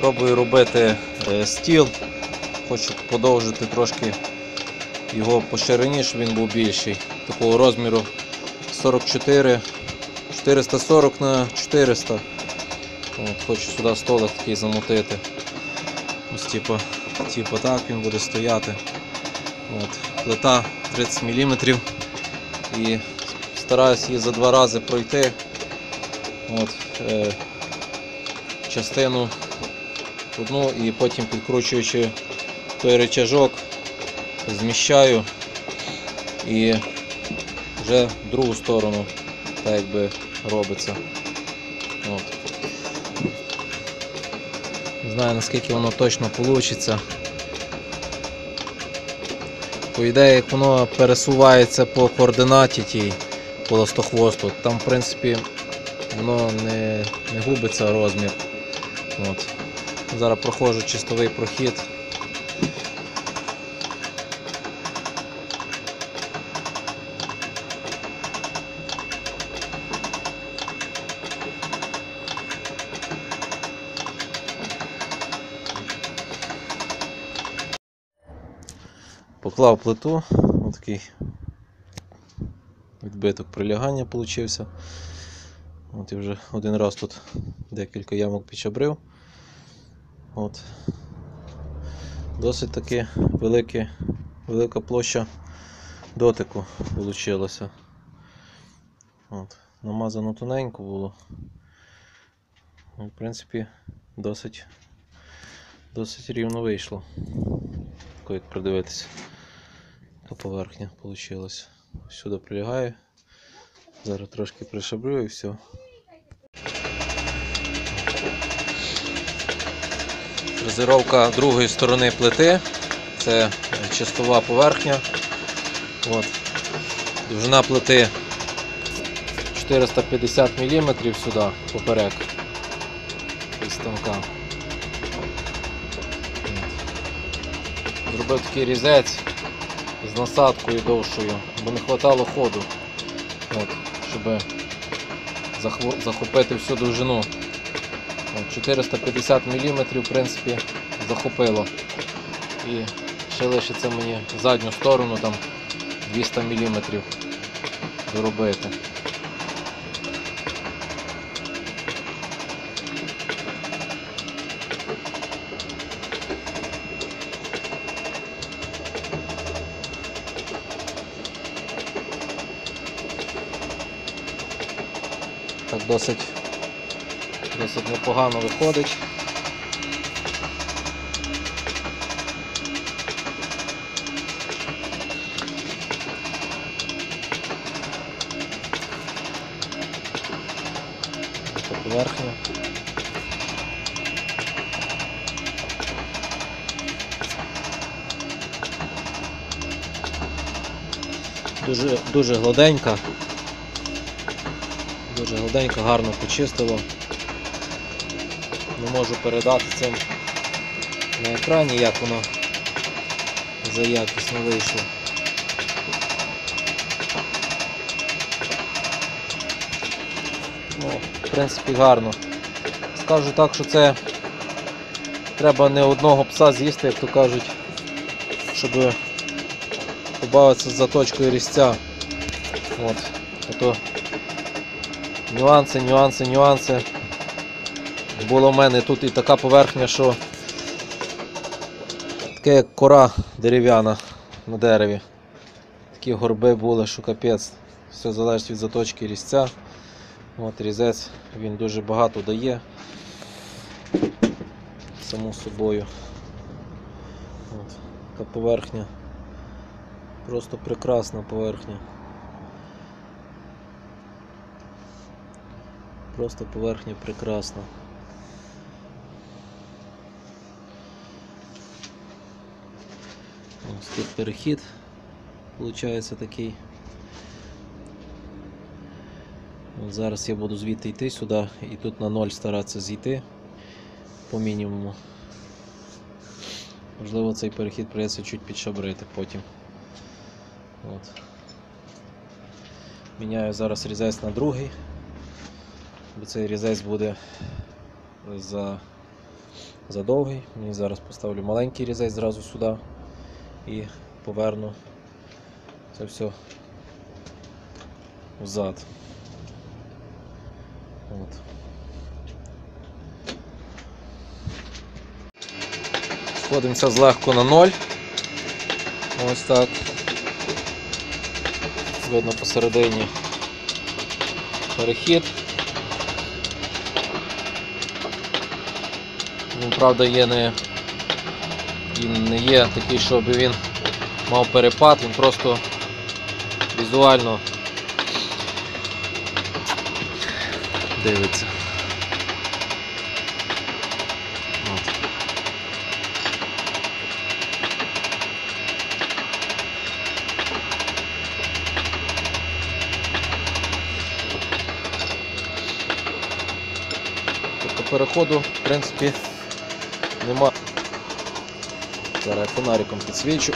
Пробую робити е, стіл. Хочу подовжити трошки його по ширині, щоб він був більший. Такого розміру 44, 440 на 400. От, хочу сюди столик такий замутити. Ось типу, типу так він буде стояти. От, плита 30 мм і стараюсь її за два рази пройти. От, е, частину одну і потім підкручуючи той речажок, зміщаю і вже в другу сторону так якби робиться. От. Не знаю наскільки воно точно вийде. По ідеї, як воно пересувається по координаті тій по ластохвосту, там в принципі воно не, не губиться розмір. От. Зараз проходжу чистовий прохід. Поклав плиту, отакий відбиток прилягання получився. От і вже один раз тут декілька ямок підчабрив. От. Досить таки велике, велика площа дотику вийшла. От. Намазано тоненько було. Ну, В принципі, досить, досить рівно вийшло. Як придивитися, яка поверхня вийшла. Сюди прилягає. Зараз трошки пришаблю і все. Фрезеровка другої сторони плити. Це чистова поверхня. От. Довжина плити 450 мм сюди поперек із станка. Зробив такий різець з насадкою довшою, бо не вистачало ходу. От, щоб захопити всю довжину. От, 450 мм, в принципі, захопило. І ще лишиться мені задню сторону там 200 мм доробити. Так досить, досить непогано виходить. Така поверхня. Дуже, дуже гладенька. Дуже гладенько, гарно почистило. Не можу передати цим на екрані, як воно за якісно вийшло. Ну, в принципі, гарно. Скажу так, що це треба не одного пса з'їсти, як то кажуть, щоб побавитися з заточкою різця. От. А то Нюанси, нюанси, нюанси. Була в мене тут і така поверхня, що таке як кора дерев'яна на дереві. Такі горби були, що капець. Все залежить від заточки різця. От різець він дуже багато дає. Само собою. От, така поверхня. Просто прекрасна поверхня. Просто поверхня прекрасна. Ось тут перехід, виходить такий. От зараз я буду звідти йти сюди і тут на ноль старатися зійти по мінімуму. Можливо, цей перехід придеться чуть підшабрити потім. От. Міняю зараз різець на другий бо цей різець буде за задовгий. Мені зараз поставлю маленький різець зразу сюди і поверну це все взад. От. Сходимося злегко на ноль. Ось так. Видно посередині перехід. Він, правда, є не, він не є такий, щоб він мав перепад, він просто візуально дивиться. Тобто переходу, в принципі, нема. Зараз фонариком підсвічу.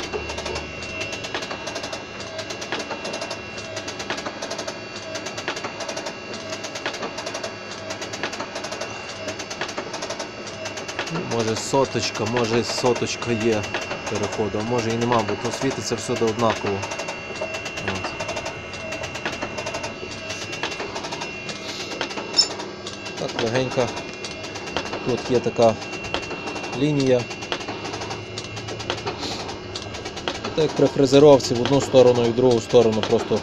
Може соточка, може соточка є переходу, а може і нема, бо то світиться всюди однаково. Так, легенько. Тут є така лінія. Як при фрезеровці в одну сторону і в другу сторону просто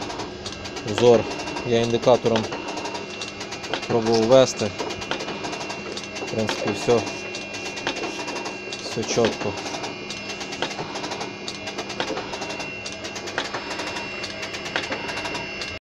взор. Я індикатором пробував вести. В принципі, все, все чітко.